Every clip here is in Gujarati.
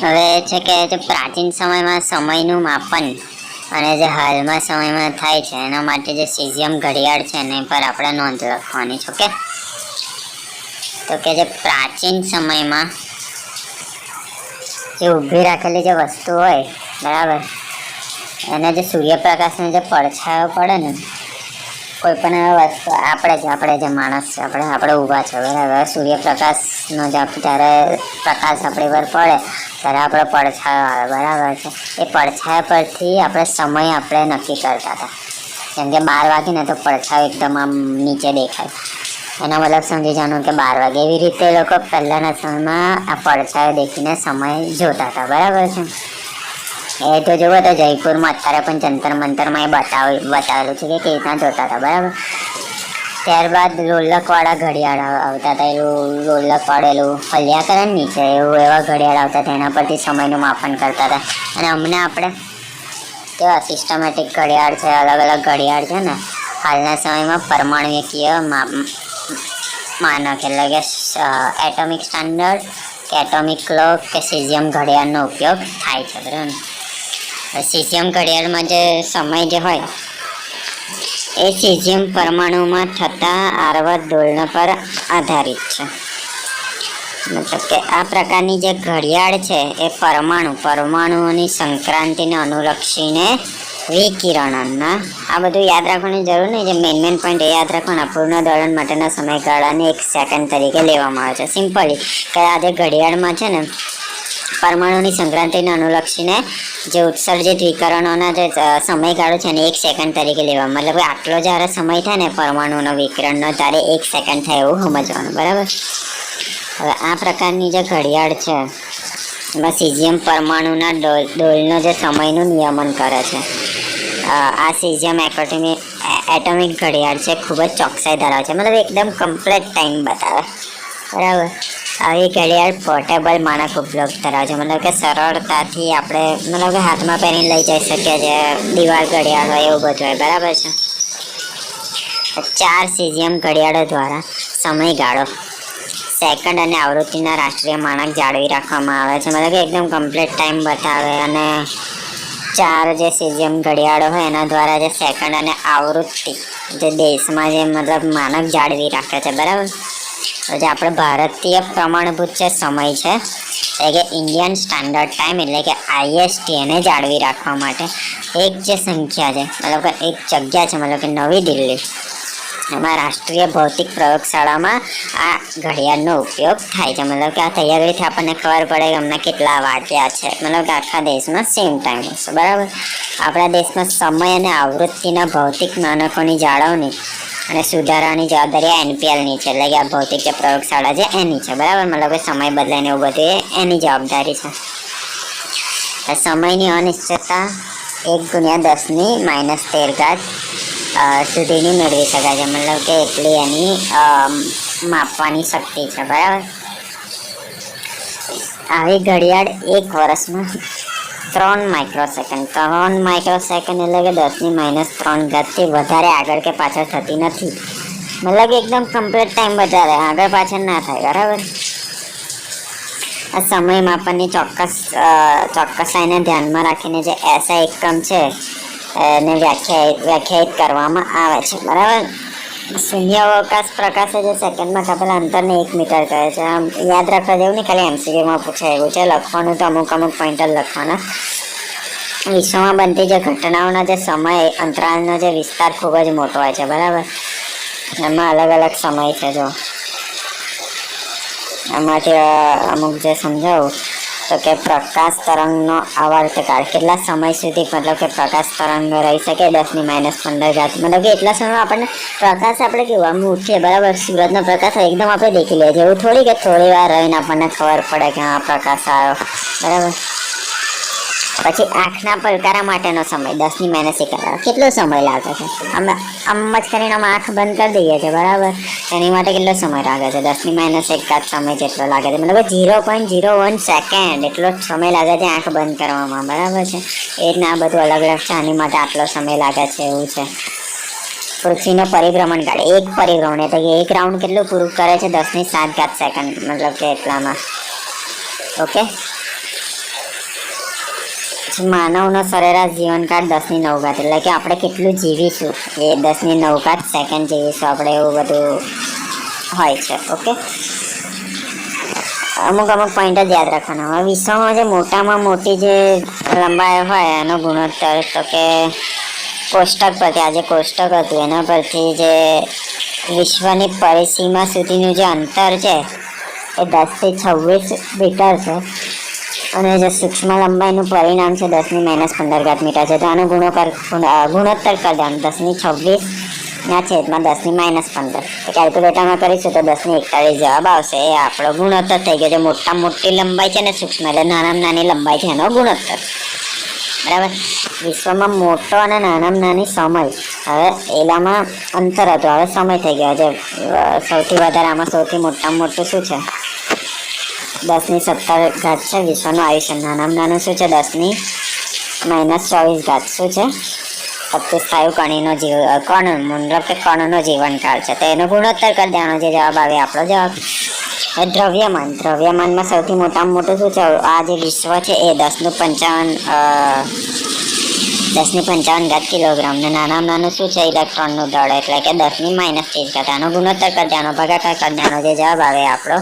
હવે છે કે જે પ્રાચીન સમયમાં સમયનું માપન અને જે હાલમાં સમયમાં થાય છે, એના માટે જે સીઝિયમ ઘડિયાળ છે, એના પર આપણે નોંધ લખવાની છે, ઓકે? તો કે જે પ્રાચીન સમયમાં જે ઊભી રાખેલી જે વસ્તુ હોય, બરાબર? એને જે સૂર્યપ્રકાશનો જે પડછાયો પડે ને કોઈ પણ વસ્તુ. આપણે જ, આપણે જે માણસ છે. આપણે આપણે ઊભા છે. બરાબર સૂર્યપ્રકાશનો જે જ્યારે પ્રકાશ આપણી પર પડે, ત્યારે આપણો પડછાયો આવે. બરાબર છે? એ પડછાયા પરથી આપણે સમય આપણે નક્કી કરતા હતા. જેમ કે બાર વાગે ને તો પડછાયો એકદમ આમ નીચે દેખાય. એનો મતલબ સમજી જવાનું કે બાર વાગે એવી રીતે લોકો પહેલાંના સમયમાં આ પડછાયો દેખીને સમય જોતા હતા. બરાબર છે? એ તો જોવો તો જયપુરમાં અત્યારે પણ જંતર મંતરમાં એ બતાવી, બતાવેલું છે કે કેવી રીતના જોતા હતા, બરાબર? ત્યારબાદ રોલકવાળા ઘડિયાળ આવતા હતા એવું રોલક વાળેલું હલ્યા નીચે, એવું એવા ઘડિયાળ આવતા હતા, એના પરથી સમયનું માપન કરતા હતા. અને અમને આપણે કેવા સિસ્ટમેટિક ઘડિયાળ છે અલગ અલગ ઘડિયાળ છે ને, હાલના સમયમાં પરમાણુકીય માનક એટલે કે એટોમિક સ્ટાન્ડર્ડ કે એટોમિક ક્લોક કે સિઝિયમ ઘડિયાળનો ઉપયોગ થાય છે, બરાબર સિઝિયમ ઘડિયાળમાં જે સમય જે હોય, એ સીઝિયમ પરમાણુમાં થતા આરવત દોલન પર આધારિત છે. મતલબ કે આ પ્રકારની જે ઘડિયાળ છે, એ પરમાણુ, પરમાણુઓની સંક્રાંતિને અનુલક્ષીને વિકિરણના, આ બધું યાદ રાખવાની જરૂર નહીં. જે મેઇન મેઇન પોઈન્ટ એ યાદ રાખવાના, પૂર્ણ દોલન માટેના સમયગાળાને એક સેકન્ડ તરીકે લેવામાં આવે છે. સિમ્પલી કે આ જે ઘડિયાળમાં છે ને પરમાણુની સંક્રાંતિને અનુલક્ષીને જે ઉત્સર્જિત વિકરણોના જે સમયગાળો છે ને એક સેકન્ડ તરીકે લેવા. મતલબ આટલો જ્યારે સમય થાય ને પરમાણુનો વિકરણનો, ત્યારે એક સેકન્ડ થાય એવું સમજવાનું. બરાબર? હવે આ પ્રકારની જે ઘડિયાળ છે, એમાં સીઝિયમ પરમાણુના ડોલ, ડોલનો જે સમયનું નિયમન કરે છે. આ સીઝિયમ એકોટોમિક એટોમિક ઘડિયાળ છે, ખૂબ જ ચોકસાઈ ધરાવે છે. મતલબ એકદમ કમ્પ્લેટ ટાઈમ બતાવે. બરાબર? આવી ઘડિયાળ પોર્ટેબલ માણસ ઉપયોગ ધરાવે છે. મતલબ કે સરળતાથી આપણે, મતલબ કે હાથમાં પહેરીને લઈ જઈ શકીએ છીએ. દિવાળ ઘડિયાળ હોય એવું બધું હોય. બરાબર છે? ચાર સીઝીએમ ઘડિયાળો દ્વારા સમયગાળો સેકન્ડ અને આવૃત્તિના રાષ્ટ્રીય માનક જાળવી રાખવામાં આવે છે. મતલબ કે એકદમ કમ્પ્લીટ ટાઈમ બતાવે અને ચાર જે સીઝીએમ ઘડિયાળો હોય એના દ્વારા જે સેકન્ડ અને આવૃત્તિ, જે દેશમાં જે મતલબ માનક જાળવી રાખે છે. બરાબર? તો જે આપણે ભારતીય પ્રમાણભૂત જે સમય છે એટલે કે ઇન્ડિયન સ્ટાન્ડર્ડ ટાઈમ એટલે કે આઈએસટી એને જાળવી રાખવા માટે એક જે સંખ્યા છે, મતલબ કે એક જગ્યા છે, મતલબ કે નવી દિલ્હી. એમાં રાષ્ટ્રીય ભૌતિક પ્રયોગશાળામાં આ ઘડિયાળનો ઉપયોગ થાય છે. મતલબ કે આ તૈયારીથી આપણને ખબર પડે કે અમને કેટલા વાગ્યા છે. મતલબ કે આખા દેશમાં સેમ ટાઈમ હશે. બરાબર? આપણા દેશમાં સમય અને આવૃત્તિના ભૌતિક માનકોની જાળવણી અને સુધારાની જવાબદારી એનપીએલની છે. એટલે કે આ ભૌતિક જે પ્રયોગશાળા છે, એની છે. બરાબર? મતલબ કે સમય બદલાય ને એવું બધું એની જવાબદારી છે. સમયની અનિશ્ચિતતા એક ગુણ્યા દસની માઇનસ તેર ઘાત સુધીની મેળવી શકાય છે. મતલબ કે એટલી એની માપવાની શક્તિ છે. બરાબર? આવી ઘડિયાળ એક વર્ષમાં ત્રણ માઇક્રોસેકન્ડ ત્રણ માઇક્રોસેકન્ડ એટલે કે દસની માઇનસ ત્રણ ઘાતથી વધારે આગળ કે પાછળ થતી નથી. મતલબ એકદમ કમ્પ્લીટ ટાઈમ વધારે. આગળ પાછળ ના થાય, બરાબર? આ સમય માપનની ચોક્કસ ચોક્કસાઈને ધ્યાનમાં રાખીને જે એસઆઈ એકમ છે, એને વ્યાખ્યાયિત વ્યાખ્યાયિત કરવામાં આવે છે, બરાબર? શૂન્ય અવકાશ પ્રકાશે જે સેકન્ડમાં કાપેલા અંતરને એક મીટર કહે છે. આમ યાદ રાખવા જેવું નહીં, ખાલી એમસીક્યુમાં પૂછાય એવું છે. લખવાનું તો અમુક અમુક પોઈન્ટર લખવાના. વિશ્વમાં બનતી જે ઘટનાઓના જે સમય અંતરાલનો જે વિસ્તાર ખૂબ જ મોટો હોય છે, બરાબર? એમાં અલગ અલગ સમય છે, જો. એમાંથી અમુક જે સમજાવું. તો કે પ્રકાશ તરંગનો આવર્તકાળ કેટલા સમય સુધી મતલબ કે પ્રકાશ તરંગ રહી શકે? દસની માઇનસ પંદર ઘાત. મતલબ કે એટલા સમયમાં આપણને પ્રકાશ આપણે કેવું? ઉઠીએ, બરાબર? સૂરજનો પ્રકાશ એકદમ આપણે દેખી લઈએ. એવું થોડી કે થોડી વાર રહીને આપણને ખબર પડે કે હા, પ્રકાશ આવ્યો. બરાબર? પછી આંખના પલકારા માટેનો સમય, દસની માઇનસ એક કેટલો સમય લાગે છે? અમે, આમ જ કરીને અમે આંખ બંધ કરી દઈએ છીએ, બરાબર? એની માટે કેટલો સમય લાગે છે? દસની માઇનસ એક જ સમય જેટલો લાગે છે? મતલબ zero point zero one second એટલો સમય લાગે છે આંખ બંધ કરવામાં, બરાબર છે? એ રીતના આ બધું અલગ અલગ છે, આની માટે આટલો સમય લાગે છે એવું છે. પૃથ્વીનો પરિભ્રમણ કાળ એક પરિભ્રમણ, એટલે કે એક રાઉન્ડ કેટલું પૂરું કરે છે? દસની સાત ઘાત સેકન્ડ, મતલબ કે એટલામાં. ઓકે? માનવનો સરેરાશ જીવનકાળ દસની નવઘાત એટલે કે આપણે કેટલું જીવીશું. એ દસની નવઘાત સેકન્ડ જીવીશું. આપણે એવું બધું હોય છે. ઓકે? અમુક અમુક પોઈન્ટ જ યાદ રાખવાના. હવે વિશ્વમાં જે મોટામાં મોટી જે લંબાઈ હોય, એનો ગુણોત્તર તો કે કોષ્ટક પરથી આજે કોષ્ટક હતું, એના પરથી જે વિશ્વની પરિસીમા સુધીનું જે અંતર છે, એ દસથી છવ્વીસ મીટર છે. અને જે સૂક્ષ્મ લંબાઈનું પરિણામ છે, દસની માઇનસ પંદર ઘાત મીટર છે, તો આનો ગુણોત્તર, ગુણ- ગુણોત્તર કરી દેવાનો. દસની છવ્વીસ ના છેદમાં દસની માઇનસ પંદર. કેલ્ક્યુલેટરમાં કરીશું તો દસની એકતાલીસ જવાબ આવશે. એ આપણો ગુણોત્તર થઈ ગયો છે. મોટા મોટી લંબાઈ છે ને સૂક્ષ્મ, એટલે નાનામાં નાની લંબાઈ છે એનો ગુણોત્તર. બરાબર? વિશ્વમાં મોટો અને નાનામાં નાની સમય. હવે એલામાં અંતર હતું. હવે સમય થઈ ગયો છે. સૌથી વધારે આમાં સૌથી મોટામાં મોટું શું છે? દસની સત્તર ઘાત છે, વિશ્વનું આયુષ્ય નાનામાં નાનું શું છે? દસની માઇનસ ચોવીસ ઘાત શું છે? પચીસ ફાઈવ કણીનો જીવ કણ મતલબ કે કણનો જીવનકાળ છે. તો એનો ગુણોત્તર કરી દેવાનો જે જવાબ આવે આપણો જવાબ. હવે દ્રવ્યમાન, દ્રવ્યમાનમાં સૌથી મોટામાં મોટું શું છે? આ જે વિશ્વ છે, એ દસનું પંચાવન દસની પંચાવન ઘાત કિલોગ્રામ. ને નાનામાં નાનું શું છે? ઇલેક્ટ્રોનનું દળ. એટલે કે દસની માઇનસ ત્રીસ ઘાત. આનો ગુણોત્તર કરજાનો ભાગાકાર કરી જે જવાબ આવે આપણો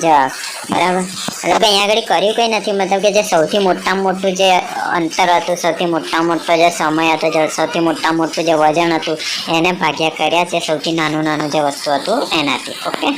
જવાબ. બરાબર? એટલે કે અહીંયા આગળ કર્યું કંઈ નથી? મતલબ કે જે સૌથી મોટામાં મોટું જે અંતર હતું, સૌથી મોટામાં મોટો જે સમય હતો, જે સૌથી મોટામાં મોટું જે વજન હતું, એને ભાગ્યા કર્યા છે સૌથી નાનું નાનું જે વસ્તુ હતું એનાથી. ઓકે?